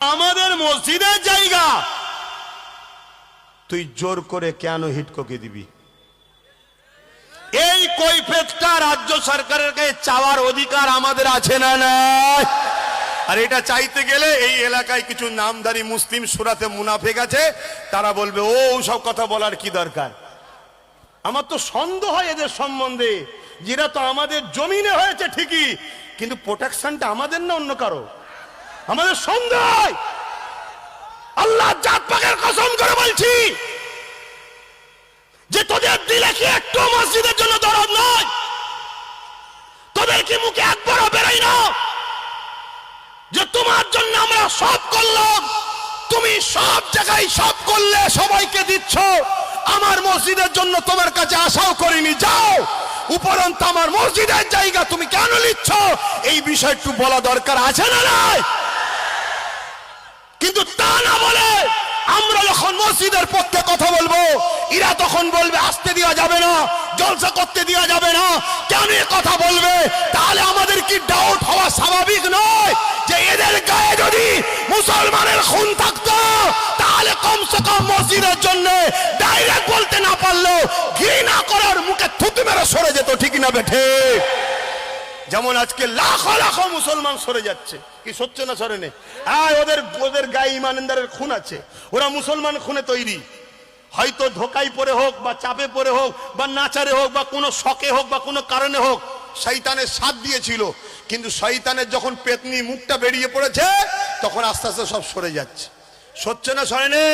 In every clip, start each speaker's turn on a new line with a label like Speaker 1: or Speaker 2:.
Speaker 1: আমাদের মসজিদের জায়গা। তুই জোর করে কেন হিটকোকে দিবি? এই কৈফেতটা রাজ্য সরকারের কাছে চাওয়ার অধিকার আমাদের আছে না নাই? আর এটা চাইতে গেলে এই এলাকায় কিছু নামধারী মুসলিম সুরাতে মুনাফেক আছে তারা বলবে ও সব কথা বলার কি দরকার? আমার তো সন্দেহ হয় এদের সম্বন্ধে যেটা তো আমাদের জমিনে হয়েছে ঠিকই কিন্তু প্রোটেকশনটা আমাদের না অন্য কারও? আমাদের সন্দেহ আল্লাহ জাত পাকের কসম করে বলছি যে তোদের দিলে কি একটু মসজিদের জন্য দরদ নয় তোদের কি মুখে একবারও বেরোয় না? যে তোমার জন্য আমরা সব করলাম, তুমি সব জায়গায় সব করলে সবাইকে দিচ্ছ। আমার মসজিদের জন্য তোমার কাছে আশাও করিনি, যাও। উপরন্ত আমার মসজিদের জায়গা তুমি কেন নিচ্ছ? এই বিষয় একটু বলা দরকার আছে না নাই? কিন্তু তা না বলে আমরা যখন মসজিদের পক্ষে কথা বলব, এরা তখন বলবে, আসতে দেওয়া যাবে না, জলসা করতে দেওয়া যাবে না। কেন কথা বলবে? তাহলে আমাদের কি ডাউট হওয়া স্বাভাবিক নয় যে এদের গায়ে যদি মুসলমানের খুন থাকতো, তাহলে কমসে কম মসজিদের জন্য ডাইরেক্ট বলতে না পারলেও ঘৃণা করার মুখে থুতু মেরে সরে যেত, ঠিক না বেঠে যেমন আজকে লাখো লাখো মুসলমান সরে যাচ্ছে। কি সচ্ছে না সরে নে হ্যাঁ ওদের ওদের গায়ে ইমানদারের খুন আছে। ওরা মুসলমান খুনে তৈরি। হয়তো ধোকাই পরে হোক বা চাপে পরে হোক বা নাচারে হোক বা কোনো শখে হোক বা কোনো কারণে হোক শৈতানের সাথ দিয়েছিল। কিন্তু শৈতানের যখন পেতনি মুখটা বেরিয়ে পড়েছে, তখন আস্তে আস্তে সব সরে যাচ্ছে। সচ্ছে না সরে নে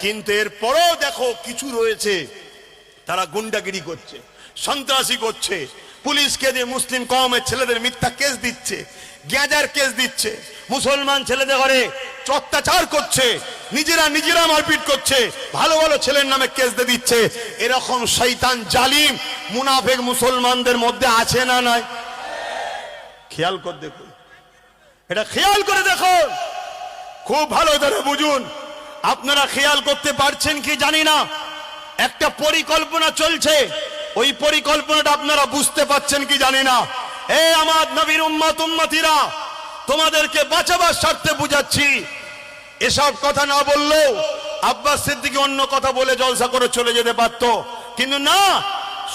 Speaker 1: কিন্তু এরপরও দেখো কিছু রয়েছে, তারা গুন্ডাগিরি করছে, সন্ত্রাসী করছে। পুলিশকে দিয়ে মুসলিম কমের ছেলেদের মিথ্যা কেস দিচ্ছে, গ্যাজার কেস দিচ্ছে, মুসলমান ছেলেদের ঘরে অত্যাচার করছে, নিজেরা নিজেরা মারপিট করছে, ভালো ভালো ছেলের নামে কেস দিয়ে দিচ্ছে। এরকম শৈতান জালিম, মুনাফেক মুসলমানদের মধ্যে আছে না নাই? খেয়াল করে দেখুন। এটা খেয়াল করে দেখুন। খুব ভালো ধরে বুঝুন। আপনারা খেয়াল করতে পারছেন কি জানি না? একটা পরিকল্পনা চলছে। ওই পরিকল্পনাটা আপনারা বুঝতে পাচ্ছেন কি জানি না। এ আমার নবীর উম্মাত, উম্মাতিরা, তোমাদেরকে বাঁচাবার স্বার্থে বুঝাচ্ছি। এসব কথা না বললেও আব্বাস সিদ্দিকি অন্য কথা বলে জলসা করে চলে যেতে পারতো। কিন্তু না,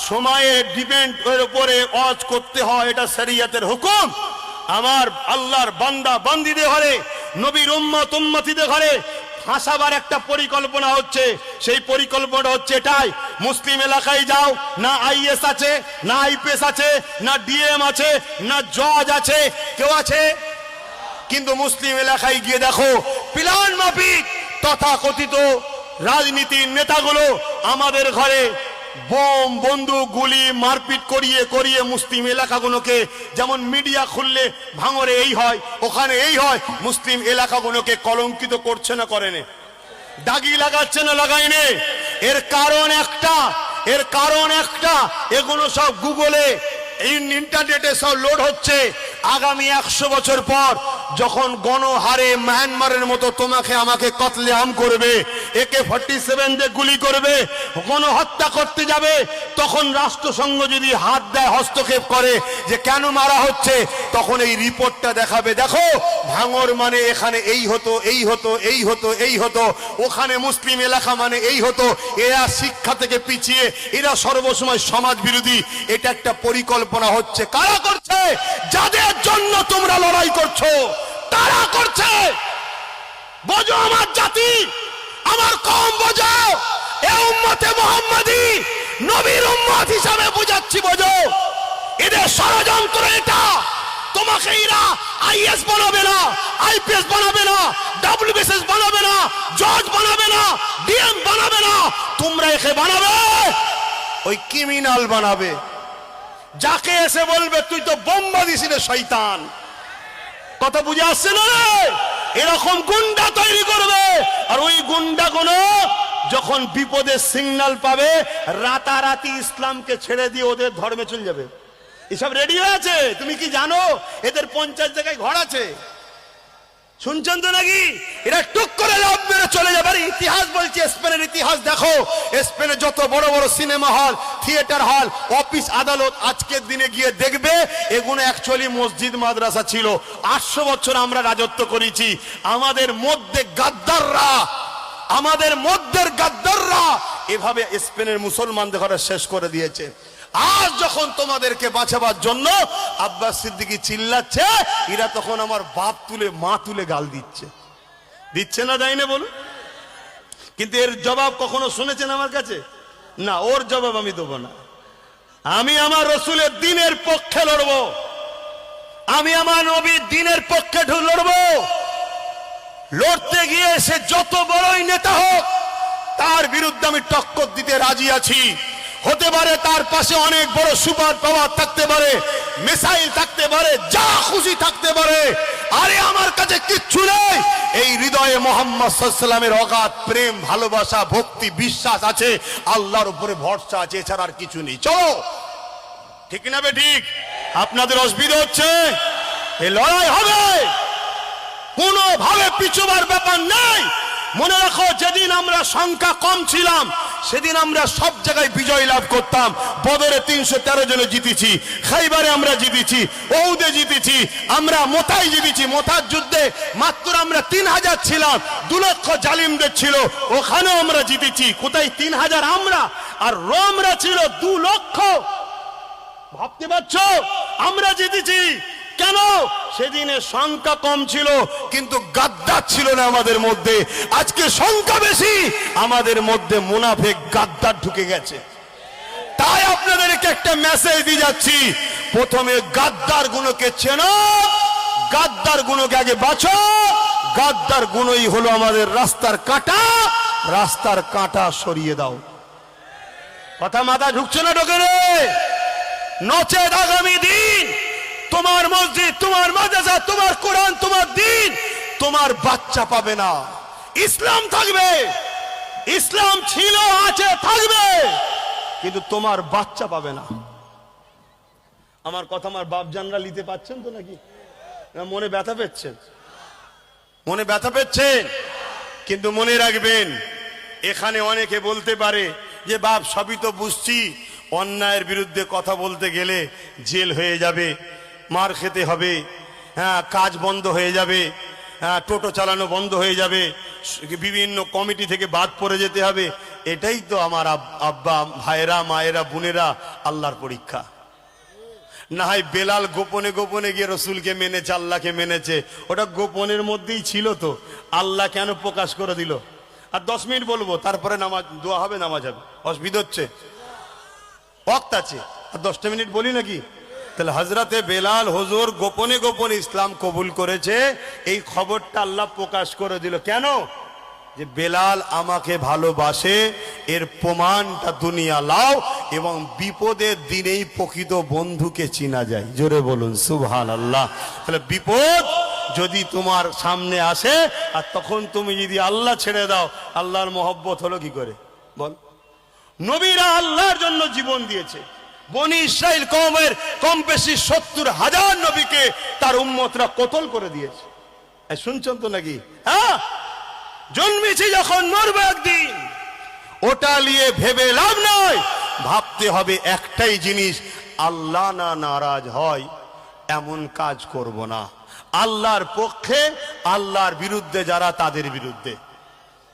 Speaker 1: সময়ে ডিপেন্ড এর উপরে অজ করতে হয়, এটা শরিয়াতের হুকুম। আমার আল্লাহর বান্দা, বান্দিদের ঘরে, নবীর উম্মত, উম্মতিদের ঘরে ফাঁসাবার একটা পরিকল্পনা হচ্ছে। সেই পরিকল্পনা হচ্ছে এটাই। মুসলিম এলাকায় যাও, না আইএস আছে, না আইপিএস আছে, না ডিএম আছে, না জজ আছে, কেউ আছে? কিন্তু মুসলিম এলাকায় গিয়ে দেখো, প্লান মাফিক, তথাকথিত রাজনীতির নেতাগুলো আমাদের ঘরে বোম, বন্দুক, গুলি, মারপিট করিয়ে করিয়ে মুসলিম এলাকাগুলোকে, যেমন মিডিয়া খুললে ভাঙরে এই হয়, ওখানে এই হয়, মুসলিম এলাকাগুলোকে কলঙ্কিত করছে না করেনে দাগি লাগাচ্ছে না লাগাইনে এর কারণ একটা, এর কারণ একটা, এগুলো সব গুগলে ইন্টারনেটে সব লোড হচ্ছে। আগামী একশো বছর পর যখন গণহারে মায়ানমারের মতো তোমাকে আমাকে কতলে আম করবে একে ফর্টি সেভেন দিয়ে গুলি করবে, গণহত্যা করতে যাবে, তখন রাষ্ট্রসংঘ যদি হাত দেয়, হস্তক্ষেপ করে যে কেন মারা হচ্ছে, তখন এই রিপোর্টটা দেখাবে, দেখো, ভাঙর মানে এখানে এই হতো এই হতো এই হতো এই হতো, ওখানে মুসলিম এলাকা মানে এই হতো, এরা শিক্ষা থেকে পিছিয়ে, এরা সর্বসময় সমাজ বিরোধী, এটা একটা পরিকল্পনা হচ্ছে। কারা করছে? যাদের জন্য তোমরা লড়াই করছ। তারা করছে। বোঝো আমার জাতি, আমার কম বোঝো। এ উম্মতে মোহাম্মদী নবীর উম্মত হিসাবে বোঝাচ্ছি, বোঝো। এদের ষড়যন্ত্র এটা। তোমাকে এরা আইএস বানাবে না, আইপিএস বানাবে না, ডাব্লিউবিএসএস বানাবে না, জজ বানাবে না, ডিএম বানাবে না। তোমরা একে বানাবে, ওই ক্রিমিনাল বানাবে। যাকে এসে বলবে, তুই তো বোম্বা রে শৈতান কথা বুঝে আসছে না এরকম গুন্ডা তৈরি করবে। আর ওই গুন্ডা গুলো যখন বিপদে সিগন্যাল পাবে, রাতারাতি ইসলামকে ছেড়ে দিয়ে ওদের ধর্মে চলে যাবে। এসব রেডি হয়ে আছে? তুমি কি জানো? এদের পঞ্চাশ জায়গায় ঘর আছে। শুনছেন তো নাকি? এরা টুক করে লাভ মেরে চলে যাবার ইতিহাস বলছে, স্পেনের ইতিহাস দেখো। স্পেনে যত বড় বড় সিনেমা হল, থিয়েটার হল, অফিস আদালত আজকের দিনে গিয়ে দেখবে, এগুলো অ্যাকচুয়ালি মসজিদ, মাদ্রাসা ছিল। আটশো বছর আমরা রাজত্ব করেছি। আমাদের মধ্যে গাদ্দাররা, আমাদের মধ্যের গাদ্দাররা এভাবে স্পেনের মুসলমানদের ঘরে শেষ করে দিয়েছে। আজ যখন তোমাদেরকে বাঁচাবার জন্য আব্বাস সিদ্দিকি চিল্লাচ্ছে, এরা তখন আমার বাপ তুলে, মা তুলে গাল দিচ্ছে। দিচ্ছে না দেয় না বলুন? কিন্তু এর জবাব কখনো শুনেছেন আমার কাছে? না, ওর জবাব আমি দেবো না। আমি আমার রসুলের দিনের পক্ষে লড়বো। আমি আমার নবীর দিনের পক্ষে লড়বো। লড়তে গিয়ে সে যত বড়ই নেতা হোক, তার বিরুদ্ধে আমি টক্কর দিতে রাজি আছি। হতে পারে তার পাশে অনেক বড় সুপার পাওয়ার থাকতে পারে, মিসাইল থাকতে পারে, যা খুশি থাকতে পারে। আরে আমার কাছে কিচ্ছু নেই। এই হৃদয়ে মোহাম্মদ সাল্লামের অগাধ প্রেম, ভালোবাসা, ভক্তি, বিশ্বাস আছে। আল্লাহর উপরে ভরসা আছে, এছাড়া আর কিছু নেই। চলো। ঠিক না বে ঠিক? আপনাদের অসুবিধা হচ্ছে? এই লড়াই হবে। কোনোভাবে পিছুবার ব্যাপার নাই। মনে রাখো, যেদিন আমরা সংখ্যা কম ছিলাম, সেদিন আমরা সব জায়গায় বিজয় লাভ করতাম। বদরে তিনশো তেরো জনে জিতেছি, খাইবারে আমরা জিতেছি ঔদে জিতেছি, আমরা মোতাই জিতেছি। মোতার যুদ্ধে মাত্র আমরা তিন হাজার ছিলাম, দু লক্ষ জালিমদের ছিল, ওখানেও আমরা জিতেছি। কোথায় তিন হাজার আমরা? আর রোমরা ছিল দু লক্ষ। ভাবতে পারছ? আমরা জিতেছি। কেন? সেদিনে সংখ্যা কম ছিল, কিন্তু গাদ্দার ছিল না আমাদের মধ্যে। আজকে সংখ্যা বেশি, আমাদের মধ্যে মুনাফেক গাদ্দার ঢুকে গেছে। তাই আপনাদেরকে একটা মেসেজ দিয়ে যাচ্ছি। প্রথমে গাদ্দার গুণকে চেনো, গাদ্দার গুণকে আগে বাঁচো। গাদ্দার গুণই হলো আমাদের রাস্তার কাঁটা। রাস্তার কাঁটা সরিয়ে দাও। কথা মাথা ঢুকছে না ঢোকে রে নচেত আগামী দিন তোমার মসজিদ, তোমার মাদ্রাসা, তোমার কোরআন, তোমার দিন, তোমার বাচ্চা পাবে না। ইসলাম থাকবে। ইসলাম ছিল, আছে, থাকবে। কিন্তু তোমার বাচ্চা পাবে না। আমার কথা আমার বাপজানরা নিতে পাচ্ছেন তো নাকি? মনে ব্যথা পেচ্ছেন? মনে ব্যথা পেচ্ছেন? কিন্তু মনে রাখবেন, এখানে অনেকে বলতে পারে যে, বাপ, সবই তো বুঝছি। অন্যায়ের বিরুদ্ধে কথা বলতে গেলে জেল হয়ে যাবে। মার খেতে হবে। হ্যাঁ কাজ বন্ধ হয়ে যাবে। হ্যাঁ টোটো চালানো বন্ধ হয়ে যাবে। বিভিন্ন কমিটি থেকে বাদ পড়ে যেতে হবে। এটাই তো আমার আব- আব্বা, ভাইয়েরা, মায়েরা, বোনেরা আল্লাহর পরীক্ষা। না হয় বেলাল গোপনে গোপনে গিয়ে রসুলকে মেনেছে, আল্লাহকে মেনেছে। ওটা গোপনের মধ্যেই ছিল তো। আল্লাহ কেন প্রকাশ করে দিল? আর দশ মিনিট বলব, তারপরে নামাজ, দোয়া হবে, নামাজ হবে। অসুবিধা হচ্ছে। ওয়াক্ত আছে। আর দশটা মিনিট বলি নাকি? তাহলে হজরতে বেলাল হুজুর গোপনে গোপনে ইসলাম কবুল করেছে, এই খবরটা আল্লাহ প্রকাশ করে দিল। কেন? যে বেলাল আমাকে ভালোবাসে, এর প্রমাণটা দুনিয়া লাও এবং বিপদের দিনেই প্রকৃত বন্ধুকে চিনা যায়। জোরে বলুন সুবহান আল্লাহ তাহলে বিপদ যদি তোমার সামনে আসে, আর তখন তুমি যদি আল্লাহ ছেড়ে দাও, আল্লাহর মহব্বত হলো কি করে? বল। নবীরা আল্লাহর জন্য জীবন দিয়েছে। বনি ইসরায়েল কমের কম বেশি সত্তর হাজার নবীকে তার উম্মতরা কতল করে দিয়েছে। শুনছেন তো নাকি? হ্যাঁ? জন্মেছি যখন মরবে একদিন। ওটা নিয়ে ভেবে লাভ নয় ভাবতে হবে একটাই জিনিস, আল্লাহ না নারাজ হয়, এমন কাজ করব না। আল্লাহর পক্ষে, আল্লাহর বিরুদ্ধে যারা তাদের বিরুদ্ধে।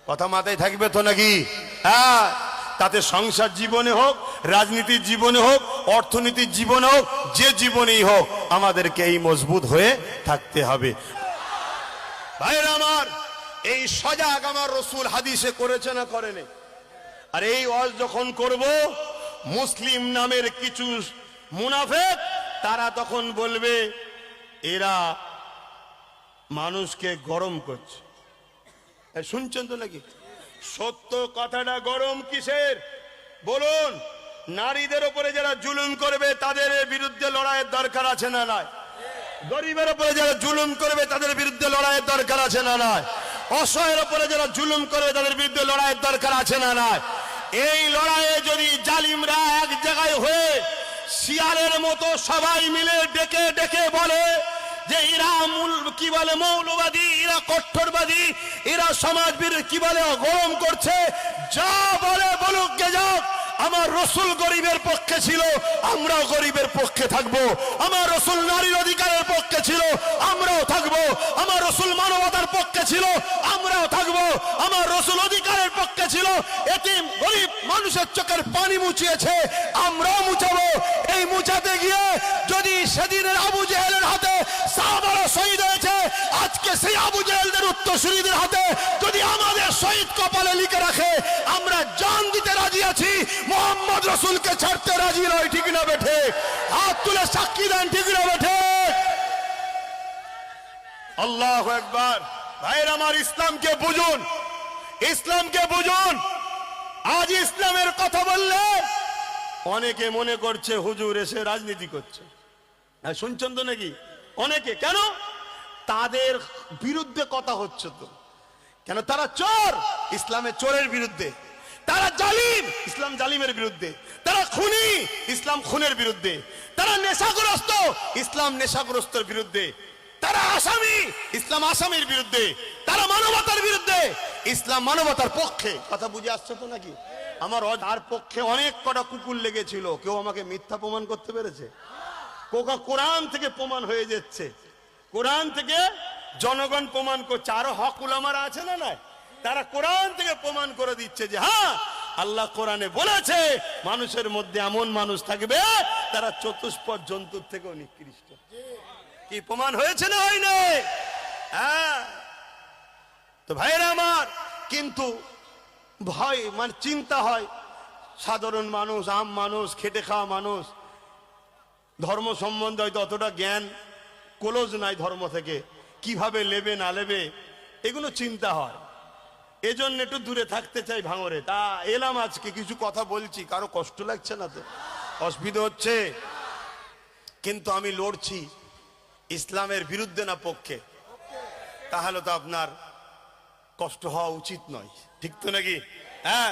Speaker 1: কথা মাথায় থাকবে তো নাকি? হ্যাঁ? তাতে সংসার জীবনে হোক, রাজনীতির জীবনে হোক, অর্থনীতির জীবনে হোক, যে জীবনেই হোক, আমাদেরকে এই মজবুত হয়ে থাকতে হবে। ভাইরা আমার, এই সজাগ আমার রসুল হাদিসে করেছে না করেনি? আর এই অজ যখন করব, মুসলিম নামের কিছু মুনাফেক, তারা তখন বলবে, এরা মানুষকে গরম করছে। শুনছেন তো নাকি? সত্য কথাটা গরম কিসের? বলুন, নারীদের উপরে যারা জুলুম করবে, তাদের বিরুদ্ধে লড়াইয়ের দরকার আছে না নাই? গরিবের উপরে যারা জুলুম করবে, তাদের বিরুদ্ধে লড়াইয়ের দরকার আছে না নাই? অসহায়ের উপরে যারা জুলুম করবে, তাদের বিরুদ্ধে লড়াইয়ের দরকার আছে না নাই? এই লড়াইয়ে যদি জালিমরা এক জায়গায় হয়ে, শিয়ালের মতো সবাই মিলে ডেকে ডেকে বলে যে এরা মূল, কি বলে, মৌলবাদী, এরা কট্টরবাদী এরা সমাজ কি বলে গরম করছে। যা বলে বলুক গে যাক, আমার রসুল গরিবের পক্ষে ছিল, আমরাও গরিবের পক্ষে থাকব। আমার রসুল নারীর অধিকারের পক্ষে ছিল, আমরাও থাকব। আমার রসুল মানবতার পক্ষে ছিল, আমরাও থাকব। আমার রসুল অধিকারের পক্ষে ছিল গরিব মানুষের চোখের পানি মুছিয়েছে, আমরাও মুছাবো। এই মুছাতে গিয়ে যদি সেদিনের আবু জেহেলের হাতে শহীদ হয়েছে, আজকে সেই আবু জেহেলদের উত্তরসূরিদের হাতে যদি আমাদের শহীদ কপালে লিখে রাখে, আমরা জান দিতে রাজি আছি, মোহাম্মদ রসুলকে ছাড়তে রাজি নয়, ঠিক না বেঠে হাত তুলে সাক্ষী দেন, ঠিক না বেঠে আল্লাহ একবার ভাইয়ের আমার ইসলামকে বুঝুন। ইসলামকে বুঝুন। আজ ইসলামের কথা বললে অনেকে মনে করছে হুজুর এসে রাজনীতি করছে। হ্যাঁ শুনছেন তো নাকি? অনেকে। কেন? তাদের বিরুদ্ধে কথা হচ্ছে তো। কেন? তারা চোর। ইসলামের চোরের বিরুদ্ধে। তারা জালিম। ইসলাম জালিমের বিরুদ্ধে। তারা খুনি। ইসলাম খুনের বিরুদ্ধে। তারা নেশাগ্রস্ত। ইসলাম নেশাগ্রস্তর বিরুদ্ধে। তারা আসামি। ইসলাম আসামির বিরুদ্ধে। তারা মানবতার বিরুদ্ধে। ইসলাম মানবতার পক্ষে। কথা বুঝে আসছে তো নাকি? আমার তার পক্ষে অনেক কটা কুকুর লেগেছিল। কেউ আমাকে মিথ্যা প্রমাণ করতে পেরেছে? কোকা কোরআন থেকে প্রমাণ হয়ে যাচ্ছে। কোরআন থেকে জনগণ প্রমাণ করছে। আরও হক উলামারা আছে না না তারা কোরআন থেকে প্রমাণ করে দিচ্ছে যে হ্যাঁ আল্লাহ কোরআনে বলেছে, মানুষের মধ্যে এমন মানুষ থাকবে, তারা চতুষ্পদ জন্তুর থেকেও নিকৃষ্ট। কি প্রমাণ হয়েছে না হয়নি? হ্যাঁ। তো ভাইরা আমার, কিন্তু ভয় মানে চিন্তা হয়। সাধারণ মানুষ, আম মানুষ, খেটে খাওয়া মানুষ, ধর্ম সম্বন্ধে হয়তো অতটা জ্ঞান, ক্লোজ নাই ধর্ম থেকে, কীভাবে নেবে না নেবে এগুলো চিন্তা হয়। এজন্য একটু দূরে থাকতে চাই ভাঙরে। তা এলাম আজকে, কিছু কথা বলছি, কারও কষ্ট লাগছে না তো? অসুবিধা হচ্ছে? কিন্তু আমি লড়ছি ইসলামের বিরুদ্ধে না পক্ষে। তাহলে তো আপনার কষ্ট হওয়া উচিত নয়। ঠিক তো নাকি? হ্যাঁ?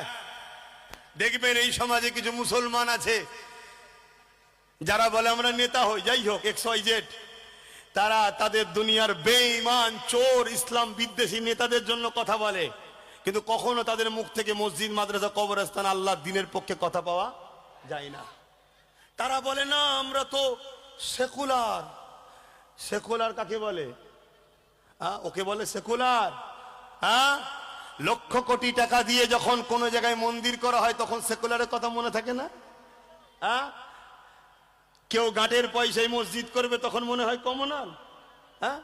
Speaker 1: দেখবেন এই সমাজে কিছু মুসলমান আছে, যারা বলে আমরা নেতা হই, যাই হোক, এক্স জেড, তারা তাদের দুনিয়ার বেঈমান, চোর, ইসলাম বিদ্বেষী নেতাদের জন্য কথা বলে, কিন্তু কখনো তাদের মুখ থেকে মসজিদ, মাদ্রাসা, কবরস্থান আল্লাহ দিনের পক্ষে কথা পাওয়া যায় না। তারা বলে, না, আমরা তো সেকুলার। সেকুলার কাকে বলে? ওকে বলে সেকুলার। হ্যাঁ? লক্ষ কোটি টাকা দিয়ে যখন কোনো জায়গায় মন্দির করা হয়, তখন সেকুলারের কথা মনে থাকে না? হ্যাঁ? কেউ গাঁটের পয়সায় মসজিদ করবে, তখন মনে হয় কমনাল হ্যাঁ?